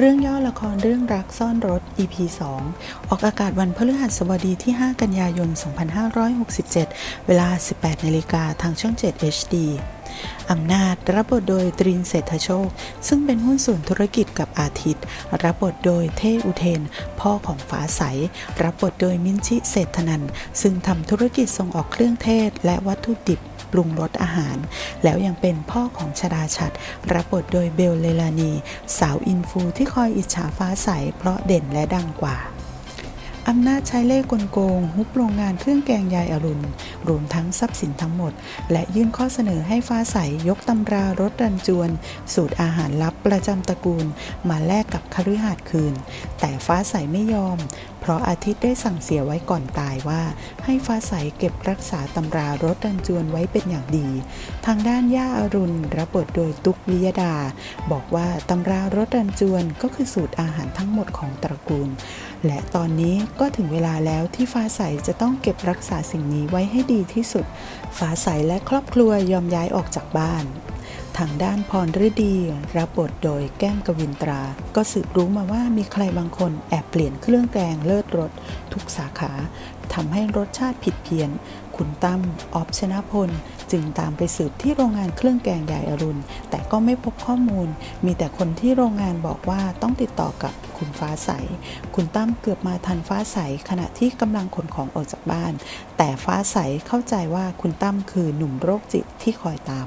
เรื่องย่อละครเรื่องรักซ่อนรถ EP 2 ออกอากาศวันพฤหัสบดีที่ 5 กันยายน 2567 เวลา 18นาฬิกาทางช่อง 7 HD อำนาจรับบทโดยตรินเศรษฐโชค ซึ่งเป็นหุ้นส่วนธุรกิจกับอาทิตย์ รับบทโดยเทอุเทน พ่อของฟ้าใส รับบทโดยมินชิเศรษฐนันท์ซึ่งทำธุรกิจส่งออกเครื่องเทศและวัตถุดิบ ปรุงรสอาหาร แล้วยังเป็นพ่อของชดาชัด รับบทโดยเบลเลลานี สาวอินฟูที่คอยอิจฉาฟ้าใสเพราะเด่นและดังกว่า อำนาจใช้เล่กลโกงฮุบโรงงานเครื่องแกงยายอรุณ รวมทั้งทรัพย์สินทั้งหมด และยื่นข้อเสนอให้ฟ้าใสยกตำรารถรันจวน สูตรอาหารลับประจำตระกูล มาแลกกับคฤหาสน์คืน แต่ฟ้าใสไม่ยอม เพราะอาทิตย์ได้สั่งเสียไว้ก่อนตายว่า ให้ฟ้าใสเก็บรักษาตำรารถรันจวนไว้เป็นอย่างดี ทางด้านย่าอรุณรับบทโดยตุกวิยดา บอกว่าตำรารถรันจวนก็คือสูตรอาหารทั้งหมดของตระกูล และตอนนี้ก็ถึงเวลาแล้วที่ฟ้าใสจะต้องเก็บรักษาสิ่งนี้ไว้ให้ดีที่สุด ฟ้าใสและครอบครัวยอมย้ายออกจากบ้าน ทางด้านพรฤดี รับบทโดยแก้มกวินตรา ก็สืบรู้มาว่ามีใครบางคนแอบเปลี่ยนเครื่องแกงเลิศรสทุกสาขาทำให้รสชาติผิดเพี้ยน คุณตั้มออฟชนะพล จึงตามไปสืบที่โรงงานเครื่องแกงยายอรุณ แต่ก็ไม่พบข้อมูล มีแต่คนที่โรงงานบอกว่าต้องติดต่อกับคุณฟ้าใส คุณตั้มเกือบมาทันฟ้าใสขณะที่กำลังขนของออกจากบ้าน แต่ฟ้าใสเข้าใจว่าคุณตั้มคือหนุ่มโรคจิตที่คอยตาม